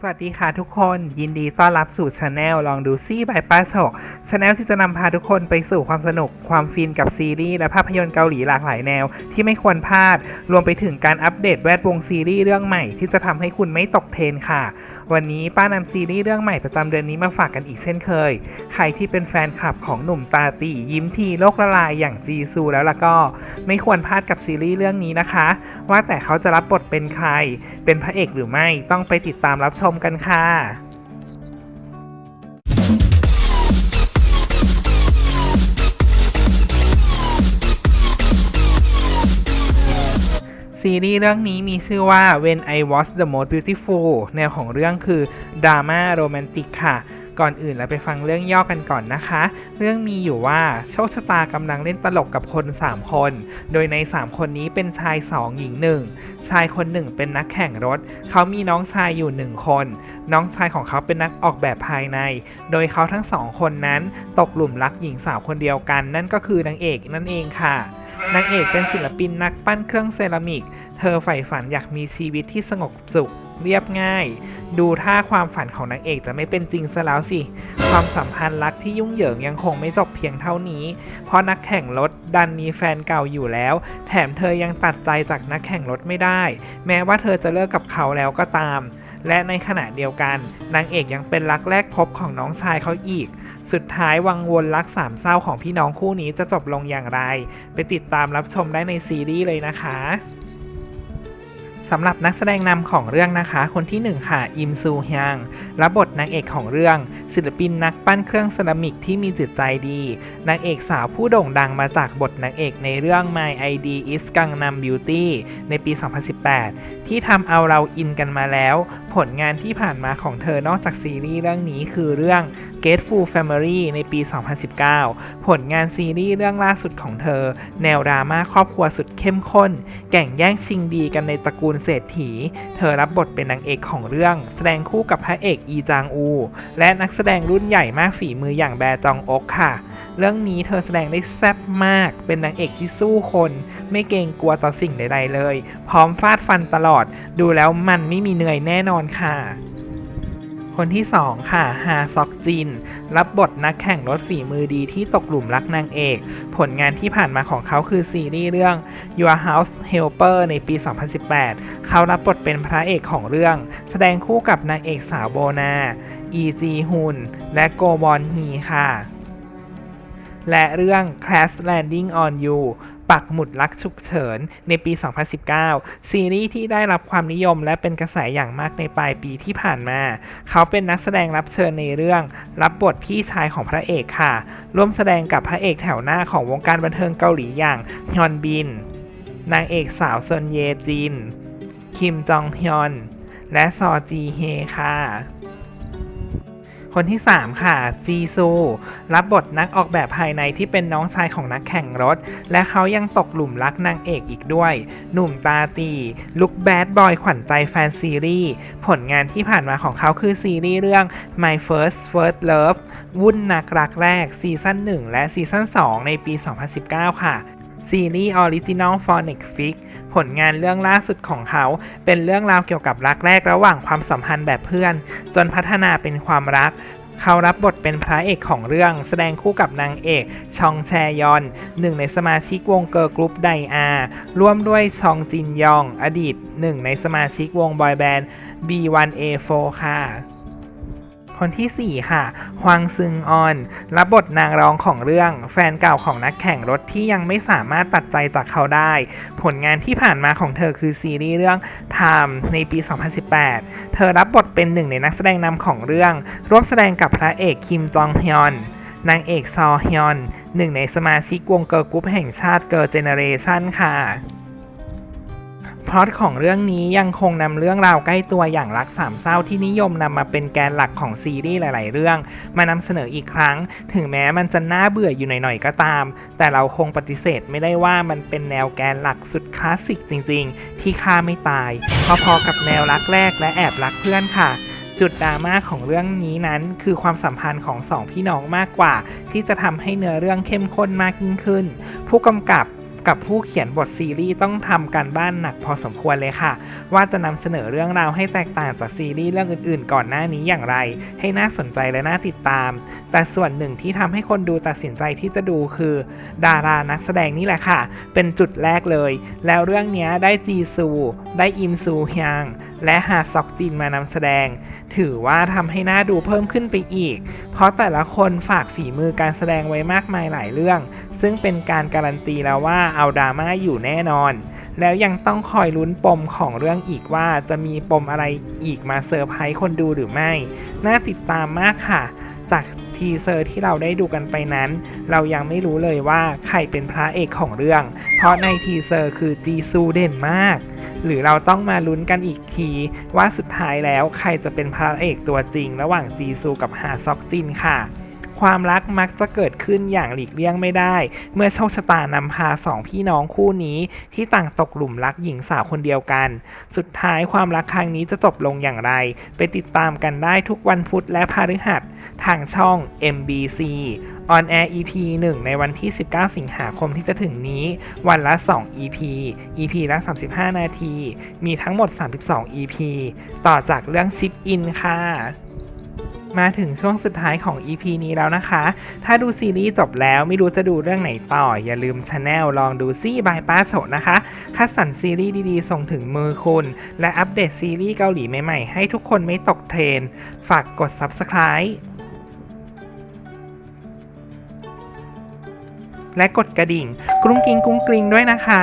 สวัสดีค่ะทุกคนยินดีต้อนรับสู่ช anel ลองดูซี่บายป้าโฉกช anel ที่จะนำพาทุกคนไปสู่ความสนุก ความฟินกับซีรีส์และภาพยนตร์เกาหลีหลากหลายแนว ที่ไม่ควรพลาด รวมไปถึงการอัปเดตแวดวงซีรีส์เรื่องใหม่ที่จะทำให้คุณไม่ตกเทรนค่ะ วันนี้ป้านำซีรีส์เรื่องใหม่ประจำเดือนนี้มาฝากกันอีกเช่นเคย ใครที่เป็นแฟนคลับของหนุ่มตาตียิ้มทีโลกละลายอย่างจีซูแล้วล่ะก็ ไม่ควรพลาดกับซีรีส์เรื่องนี้นะคะ ว่าแต่เขาจะรับบทเป็นใคร เป็นพระเอกหรือไม่ต้องไปติดตามรับชมกันค่ะซีรีส์เรื่องนี้มีชื่อว่า When I Was the Most Beautiful แนวของเรื่องคือดราม่าโรแมนติกค่ะ ก่อนอื่นเราไปฟังเรื่องย่อกันก่อนนะคะ เรื่องมีอยู่ว่าโชคชะตากำลังเล่นตลกกับคน 3 คน โดยใน 3 คนนี้เป็นชาย 2 หญิง 1 ชายคนหนึ่งเป็นนักแข่งรถ เขามีน้องชายอยู่ 1 คน น้องชายของเขาเป็นนักออกแบบภายใน โดยเขาทั้งสองคนนั้นตกหลุมรักหญิงสาวคนเดียวกัน นั่นก็คือนางเอกนั่นเองค่ะนางเอกเป็นศิลปินนักปั้นเครื่องเซรามิก เธอใฝ่ฝันอยากมีชีวิตที่สงบสุข เรียบง่าย ดูท่าความฝันของนางเอกจะไม่เป็นจริงซะแล้วสิ ความสัมพันธ์รักที่ยุ่งเหยิงยังคงไม่จบเพียงเท่านี้ เพราะนักแข่งรถดันมีแฟนเก่าอยู่แล้ว แถมเธอยังตัดใจจากนักแข่งรถไม่ได้ แม้ว่าเธอจะเลิกกับเขาแล้วก็ตาม และในขณะเดียวกันนางเอกยังเป็นรักแรกพบของน้องชายเขาอีกสุดท้ายวังวนรักสามเศร้าของพี่น้องคู่นี้จะจบลงอย่างไร ไปติดตามรับชมได้ในซีรีส์เลยนะคะ สำหรับนักแสดงนำของเรื่องนะคะ คนที่ 1 ค่ะ อิมซูฮยงรับบทนางเอกของเรื่อง ศิลปินนักปั้นเครื่องเซรามิกที่มีจิตใจดี นางเอกสาวผู้โด่งดังมาจากบทนางเอกในเรื่อง My ID is Gangnam Beauty ในปี 2018 ที่ทำเอาเราอินกันมาแล้ว ผลงานที่ผ่านมาของเธอนอกจากซีรีส์เรื่องนี้คือเรื่อง Gateful Family ในปี 2019 ผลงานซีรีส์เรื่องล่าสุดของเธอ แนวดราม่าครอบครัวสุดเข้มข้น แก่งแย่งชิงดีกันในตระกูลเศรษฐี เธอรับบทเป็นนางเอกของเรื่อง แสดงคู่กับพระเอกอีจางอู และนักแสดงรุ่นใหญ่มากฝีมืออย่างแบจองอกค่ะ เรื่องนี้เธอแสดงได้แซ่บมาก เป็นนางเอกที่สู้คน ไม่เกรงกลัวต่อสิ่งใด ๆ เลย พร้อมฟาดฟันตลอด ดูแล้วมันไม่มีเหนื่อยแน่นอนค่ะ คนที่ 2 ค่ะ ฮาซอกจิน รับบทนักแข่งรถฝีมือดีที่ตกหลุมรักนางเอก ผลงานที่ผ่านมาของเขาคือซีรีส์เรื่อง Your House Helper ในปี 2018 เขารับบทเป็นพระเอกของเรื่อง แสดงคู่กับนางเอกสาวโบนา อีจีฮุน และโกบอนฮีค่ะ และเรื่อง Crash Landing on You ปักหมุดรักฉุกเฉินในปี 2019 ซีรีส์ที่ได้รับความนิยมและเป็นกระแสอย่างมากในปลายปีที่ผ่านมา เขาเป็นนักแสดงรับเชิญในเรื่อง รับบทพี่ชายของพระเอกค่ะ ร่วมแสดงกับพระเอกแถวหน้าของวงการบันเทิงเกาหลีอย่างฮยอนบิน นางเอกสาวซนเยจิน คิมจองฮยอน และซอจีเฮค่ะ คนที่ 3 ค่ะ จีซู รับบทนักออกแบบภายในที่เป็นน้องชายของนักแข่งรถ และเขายังตกหลุมรักนางเอกอีกด้วย หนุ่มตาตีลุคแบดบอยขวัญใจแฟนซีรีส์ ผลงานที่ผ่านมาของเขาคือซีรีส์เรื่อง My First First Love วุ่นนักรักแรกซีซั่น1 และซีซั่น2 ในปี 2019 ค่ะซีรีส์ออริจินอล for Netflix ผลงานเรื่องล่าสุดของเขา เป็นเรื่องราวเกี่ยวกับรักแรกระหว่างความสัมพันธ์แบบเพื่อน จนพัฒนาเป็นความรัก เขารับบทเป็นพระเอกของเรื่อง แสดงคู่กับนางเอก ชองแชยอน หนึ่งในสมาชิกวงเกิร์ลกรุ๊ปไดอาร่วมด้วยชองจินยอง อดีตหนึ่งในสมาชิกวงบอยแบนด์ B1A4 ค่ะ คนที่ 4 ค่ะ ฮวางซึงออน รับบทนางร้องของเรื่อง แฟนเก่าของนักแข่งรถที่ยังไม่สามารถตัดใจจากเขาได้ ผลงานที่ผ่านมาของเธอคือซีรีส์เรื่อง Time ในปี 2018 เธอรับบทเป็นหนึ่งในนักแสดงนำของเรื่อง ร่วมแสดงกับพระเอกคิมจองฮยอน นางเอกซอฮยอน หนึ่งในสมาชิกวงเกิร์ลกรุ๊ปแห่งชาติเกิร์ลเจเนเรชันค่ะ พล็อตของเรื่องนี้ยังคงนำเรื่องราวใกล้ตัวอย่างรักสามเศร้าที่นิยมนำมาเป็นแกนหลักของซีรีส์หลาย ๆ เรื่อง มานำเสนออีกครั้ง ถึงแม้มันจะน่าเบื่ออยู่หน่อย ๆ ก็ตาม แต่เราคงปฏิเสธไม่ได้ว่ามันเป็นแนวแกนหลักสุดคลาสสิกจริง ๆ ที่ฆ่าไม่ตายพอๆกับแนวรักแรกและแอบรักเพื่อนค่ะจุดดราม่าของเรื่องนี้นั้น คือความสัมพันธ์ของสองพี่น้องมากกว่า ที่จะทำให้เนื้อเรื่องเข้มข้นมากยิ่งขึ้น ผู้กำกับ กับผู้เขียนบทซีรีส์ต้องทำการบ้านหนักพอสมควรเลยค่ะ ว่าจะนำเสนอเรื่องราวให้แตกต่างจากซีรีส์เรื่องอื่นๆ ก่อนหน้านี้อย่างไร ให้น่าสนใจและน่าติดตาม แต่ส่วนหนึ่งที่ทำให้คนดูตัดสินใจที่จะดูคือ ดารานักแสดงนี่แหละค่ะ เป็นจุดแรกเลย แล้วเรื่องนี้ได้จีซู ได้อิมซูฮยางและฮาซอกจินมานำแสดง ถือว่าทำให้น่าดูเพิ่มขึ้นไปอีก เพราะแต่ละคนฝากฝีมือการแสดงไว้มากมายหลายเรื่อง ซึ่งเป็นการการันตีแล้วว่าเอาดราม่าอยู่แน่นอน แล้วยังต้องคอยลุ้นปมของเรื่องอีกว่าจะมีปมอะไรอีกมาเซอร์ไพรส์คนดูหรือไม่ น่าติดตามมากค่ะ จากทีเซอร์ที่เราได้ดูกันไปนั้น เรายังไม่รู้เลยว่าใครเป็นพระเอกของเรื่อง เพราะในทีเซอร์คือจีซูเด่นมาก หรือเราต้องมาลุ้นกันอีกที ว่าสุดท้ายแล้วใครจะเป็นพระเอกตัวจริง ระหว่างจีซูกับฮาซอกจินค่ะ ความรักมักจะเกิดขึ้นอย่างหลีกเลี่ยงไม่ได้ เมื่อโชคชะตานำพาสองพี่น้องคู่นี้ที่ต่างตกหลุมรักหญิงสาวคนเดียวกัน สุดท้ายความรักครั้งนี้จะจบลงอย่างไร ไปติดตามกันได้ทุกวันพุธและพฤหัส ทางช่อง MBC On Air EP 1 ในวันที่ 19 สิงหาคมที่จะถึงนี้ วันละ 2 EP EP ละ 35 นาที มีทั้งหมด 32 EP ต่อจากเรื่อง Chip In ค่ะ มาถึงช่วงสุดท้ายของ EP นี้แล้วนะคะ ถ้าดูซีรีส์จบแล้วไม่รู้จะดูเรื่องไหนต่อ อย่าลืมช anel ลองดูซี่บายป้าโฉนะคะ คัดสรรซีรีส์ดีๆ ส่งถึงมือคุณ และอัปเดตซีรีส์เกาหลีใหม่ๆ ให้ทุกคนไม่ตกเทรน ฝากกด Subscribe และกดกระดิ่ง กรุ้งกริงกรุ้งกริงด้วยนะคะ